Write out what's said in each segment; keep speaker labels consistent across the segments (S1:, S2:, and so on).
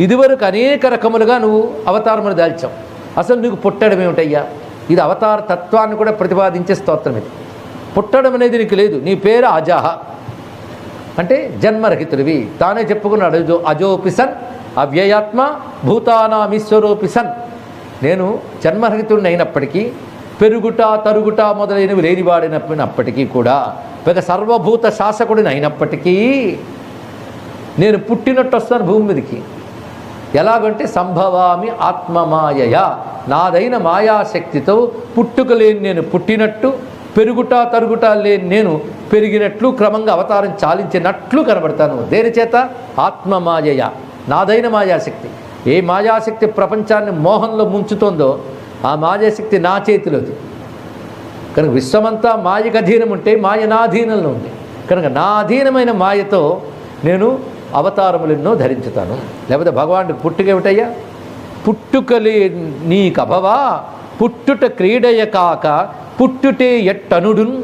S1: ఇదివరకు అనేక రకములుగా నువ్వు అవతారములు దాల్చావు. అసలు నీకు పుట్టడం ఏమిటయ్యా? ఇది అవతార తత్వాన్ని కూడా ప్రతిపాదించే స్తోత్రం ఇది. పుట్టడం అనేది నీకు లేదు. నీ పేరు అజాహ అంటే జన్మరహితుడివి. తానే చెప్పుకున్నాడు అజో అజోపిసన్ అవ్యయాత్మ భూతానామీశ్వరోపిసన్ నేను జన్మరహితుడిని అయినప్పటికీ పెరుగుట తరుగుట మొదలైనవి లేనివాడినప్పటికీ కూడా పెద్ద సర్వభూత శాసకుడిని అయినప్పటికీ నేను పుట్టినట్టు వస్తాను భూమి మీదకి. ఎలాగంటే సంభవామి ఆత్మమాయయ. నాదైన మాయాశక్తితో పుట్టుక లేని నేను పుట్టినట్టు పెరుగుట తరుగుట లేని నేను పెరిగినట్లు క్రమంగా అవతారం చాలించినట్లు కనబడతాను. దేని చేత? ఆత్మమాయయ. నాదైన మాయాశక్తి. ఏ మాయాశక్తి ప్రపంచాన్ని మోహంలో ముంచుతోందో ఆ మాయాశక్తి నా చేతిలోది. కనుక విశ్వమంతా మాయకు అధీనం ఉంటే మాయ నా అధీనంలో ఉంది. కనుక నా అధీనమైన మాయతో నేను అవతారములెన్నో ధరించుతాను. లేకపోతే భగవానుడు పుట్టుక ఏమిటయ్యా పుట్టుకలే నీకు పుట్టుట క్రీడయ కాక పుట్టుటే ఎట్టనుడున్.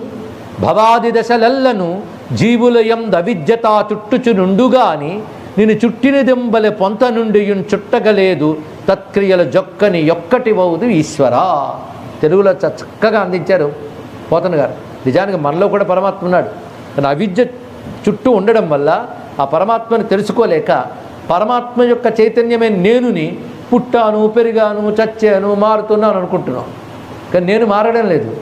S1: భవాది దశలెల్లను జీవులయం దవిద్యతా చుట్టుచునుండుగాని నేను నేను చుట్టినదెంబలె పొంత నుండి చుట్టగలేదు తత్క్రియల జొక్కని యొక్కటి వౌదు ఈశ్వరా. తెలుగులో చ- చక్కగా అందించారు పోతన గారు. నిజానికి మనలో కూడా పరమాత్మ ఉన్నాడు. కానీ అవిద్య చుట్టూ ఉండడం వల్ల ఆ పరమాత్మని తెలుసుకోలేక పరమాత్మ యొక్క చైతన్యమే నేనుని పుట్టాను పెరిగాను చచ్చాను మారుతున్నాను అనుకుంటున్నాం. కానీ నేను మారడం లేదు.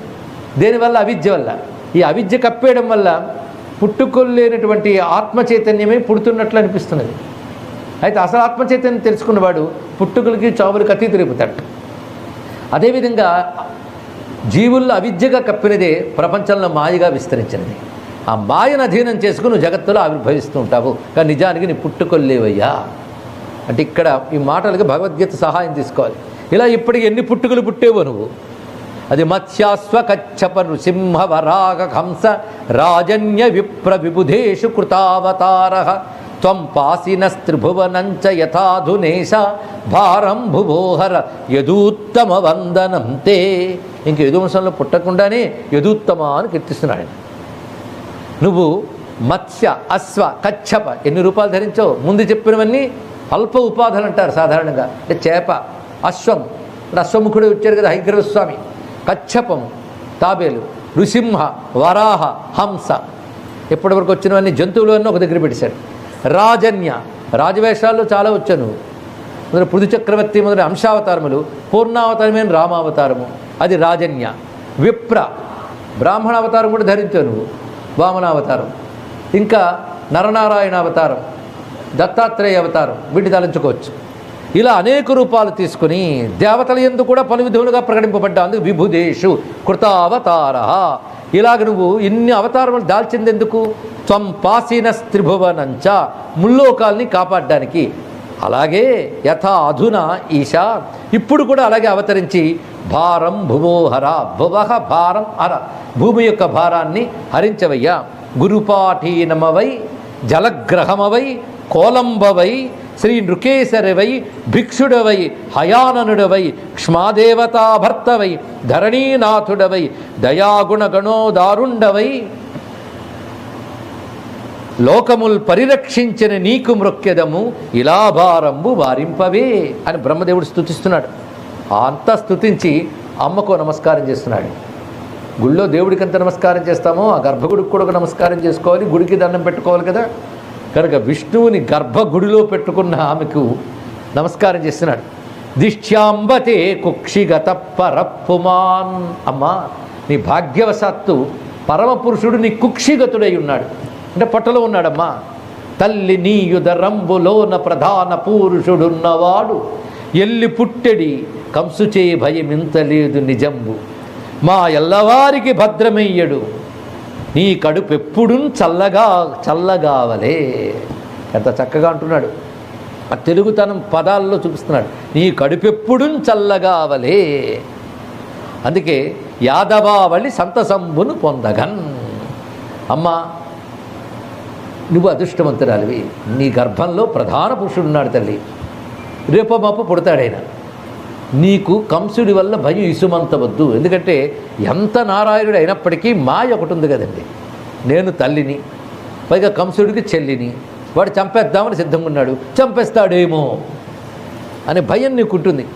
S1: దేనివల్ల అవిద్య వల్ల. ఈ అవిద్య కప్పేయడం వల్ల పుట్టుకోలేనటువంటి ఆత్మ చైతన్యమే పుడుతున్నట్లు అనిపిస్తున్నది. అయితే అసలు ఆత్మ చైతన్యం తెలుసుకున్నవాడు పుట్టుకలకి చావులకి అతీతులైపోతాడు అదేవిధంగా జీవుల్లో అవిద్యగా కప్పినదే ప్రపంచంలో మాయగా విస్తరించినది. ఆ మాయను అధీనం చేసుకుని నువ్వు జగత్తులో ఆవిర్భవిస్తూ ఉంటావు. కానీ నిజానికి నీ పుట్టుకొల్లేవయ్యా అంటే ఇక్కడ ఈ మాటలకి భగవద్గీత సహాయం తీసుకోవాలి. ఇలా ఇప్పటికి ఎన్ని పుట్టుకలు పుట్టేవో నువ్వు? అది మత్స్యాస్వ కచ్చప నృసింహ వరాగ హంస రాజన్య విప్ర విబుధేషు కృతావతార. త్వం పాసినస్త్రిభువనంచ యథాధునేశ భారం భుభోహర యదూత్తమ వందనం తే. ఇంక యదువంశంలో పుట్టకుండానే యదూత్తమ అని కీర్తిస్తున్నాడు ఆయన. నువ్వు మత్స్య అశ్వ కచ్చప ఎన్ని రూపాయలు ధరించావు ముందు చెప్పినవన్నీ అల్ప ఉపాధులు అంటారు సాధారణంగా. అంటే చేప అశ్వం. ఇప్పుడు అశ్వముఖుడు వచ్చారు కదా హైగ్రవ స్వామి కచ్చపం తాబేలు నృసింహ వరాహ హంస. ఇప్పటివరకు వచ్చినవన్నీ జంతువులు అన్నీ ఒక దగ్గర పెట్టేశాడు. రాజన్య రాజవేషాల్లో చాలా వచ్చాను. మొదలు పృథు చక్రవర్తి మొదలు అంశావతారములు పూర్ణావతారమైన రామావతారము. అది రాజన్య. విప్ర బ్రాహ్మణ అవతారం కూడా ధరించావు నువ్వు. వామనావతారం. ఇంకా నరనారాయణ అవతారం దత్తాత్రేయ అవతారం వీటి తలంచుకోవచ్చు. ఇలా అనేక రూపాలు తీసుకుని దేవతల ఎందు కూడా పలు విధులుగా ప్రకటింపబడ్డా అందుకు విభుదేషు కృతావతార ఇలాగ నువ్వు ఇన్ని అవతారములు దాల్చిందెందుకు? త్వం పాసిన స్త్రిభువనంచ ముల్లోకాల్ని కాపాడడానికి. అలాగే యథా అధున ఈశా ఇప్పుడు కూడా అలాగే అవతరించి భారం భువోహర భువహ భారం అర. భూమి యొక్క భారాన్ని హరించవయ్యా. గురుపాఠీనమవై జలగ్రహమవై కోలంబవై శ్రీ నృకేశరవై భిక్షుడవై హయాననుడవై క్ష్మాదేవతాభర్తవై ధరణీనాథుడవై దయాగుణగణోదారుండవై. లోకముల్ పరిరక్షించిన నీకు మృక్యదము ఇలా భారంబు వారింపవే అని బ్రహ్మదేవుడు స్థుతిస్తున్నాడు అంత స్తుతించి అమ్మకు నమస్కారం చేస్తున్నాడు. గుళ్ళో దేవుడికి ఎంత నమస్కారం చేస్తామో ఆ గర్భగుడికి కూడా ఒక నమస్కారం చేసుకోవాలి గుడికి దండం పెట్టుకోవాలి కదా. కనుక విష్ణువుని గర్భగుడిలో పెట్టుకున్న ఆమెకు నమస్కారం చేస్తున్నాడు. దిష్ట్యాంబతే కుక్షిగత పరప్పుమాన్ అమ్మా నీ భాగ్యవశాత్తు పరమపురుషుడు నీ కుక్షిగతుడై ఉన్నాడు. అంటే పొట్టలో ఉన్నాడమ్మా. తల్లి నీయుదరంబులోన ప్రధాన పురుషుడున్నవాడు. ఎల్లి పుట్టెడి ఇంత లేదు నిజంబు. మా ఎల్లవారికి భద్రమయ్యడు. నీ కడుపు ఎప్పుడూ చల్లగా చల్లగావలే. ఎంత చక్కగా అంటున్నాడు. ఆ తెలుగుతనం పదాల్లో చూపిస్తున్నాడు. నీ కడుపు ఎప్పుడూ చల్లగావలే. అందుకే యాదవావళి సంతసంబును పొందగన్. అమ్మా నువ్వు అదృష్టవంతురాలివి. నీ గర్భంలో ప్రధాన పురుషుడు ఉన్నాడు తల్లి. రేపో మాపు పుడతాడైన నీకు కంసుడి వల్ల భయం ఇసుమంతవద్దు. ఎందుకంటే ఎంత నారాయణుడు అయినప్పటికీ మాయ ఒకటి ఉంది కదండి. నేను తల్లిని పైగా కంసుడికి చెల్లిని వాడు చంపేద్దామని సిద్ధంగా ఉన్నాడు. చంపేస్తాడేమో అనే భయం నీకు ఉంటుంది.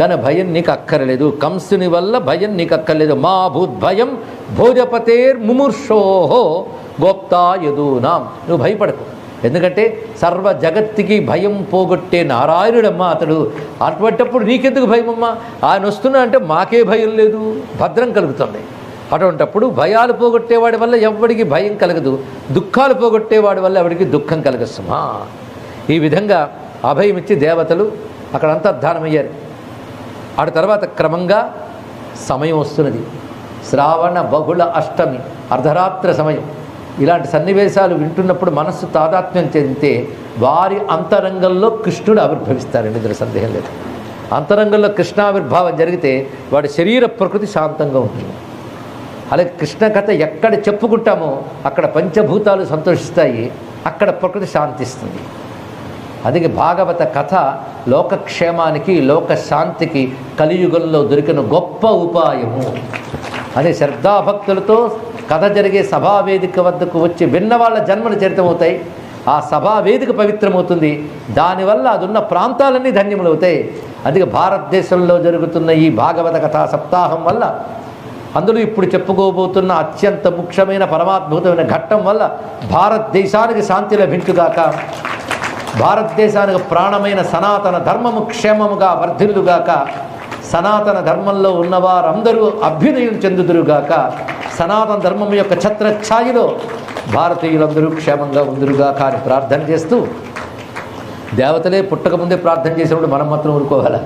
S1: కానీ భయం నీకు అక్కర్లేదు. కంసుని వల్ల భయం నీకు అక్కర్లేదు. మా భూద్భయం భోజపతేర్ ముముర్షోహో గోప్తా యదూనాం నువ్వు భయపడకు. ఎందుకంటే సర్వ జగత్తుకి భయం పోగొట్టే నారాయణుడమ్మా అతడు. అటువంటప్పుడు నీకెందుకు భయమమ్మా? ఆయన వస్తున్నా అంటే మాకే భయం లేదు. భద్రం కలుగుతుంది. అటువంటప్పుడు భయాలు పోగొట్టేవాడి వల్ల ఎవడికి భయం కలగదు. దుఃఖాలు పోగొట్టేవాడి వల్ల ఎవడికి దుఃఖం కలగస్తుమా ఈ విధంగా అభయం ఇచ్చి దేవతలు అక్కడ అంతర్ధానమయ్యారు. ఆడ తర్వాత క్రమంగా సమయం వస్తున్నది. శ్రావణ బహుళ అష్టమి అర్ధరాత్ర సమయం. ఇలాంటి సన్నివేశాలు వింటున్నప్పుడు మనస్సు తాదాత్మ్యం చెందితే వారి అంతరంగంలో కృష్ణుడు ఆవిర్భవిస్తారండి. ఇందులో సందేహం లేదు. అంతరంగంలో కృష్ణావిర్భావం జరిగితే వాడి శరీర ప్రకృతి శాంతంగా ఉంటుంది. అలాగే కృష్ణ కథ ఎక్కడ చెప్పుకుంటామో అక్కడ పంచభూతాలు సంతోషిస్తాయి అక్కడ ప్రకృతి శాంతిస్తుంది. అందుకే భాగవత కథ లోకక్షేమానికి లోక శాంతికి కలియుగంలో దొరికిన గొప్ప ఉపాయము. అదే శ్రద్ధాభక్తులతో కథ జరిగే సభావేదిక వద్దకు వచ్చి విన్నవాళ్ళ జన్మలు చరితమవుతాయి. ఆ సభావేదిక పవిత్రమవుతుంది. దానివల్ల అదున్న ప్రాంతాలన్నీ ధన్యములవుతాయి. అందుకే భారతదేశంలో జరుగుతున్న ఈ భాగవత కథా సప్తాహం వల్ల అందులో ఇప్పుడు చెప్పుకోబోతున్న అత్యంత ముఖ్యమైన పరమాద్భుతమైన ఘట్టం వల్ల భారతదేశానికి శాంతి లభించుగాక భారతదేశానికి ప్రాణమైన సనాతన ధర్మము క్షేమముగా వర్ధిల్లుగాక. సనాతన ధర్మంలో ఉన్నవారందరూ అభ్యుదయం చెందుదురుగాక. సనాతన ధర్మం యొక్క ఛత్రఛాయిలో భారతీయులందరూ క్షేమంగా ఉందరుగా కానీ ప్రార్థన చేస్తూ దేవతలే పుట్టకముందే ప్రార్థన చేసినప్పుడు మనం మాత్రం ఊరుకోవాలా?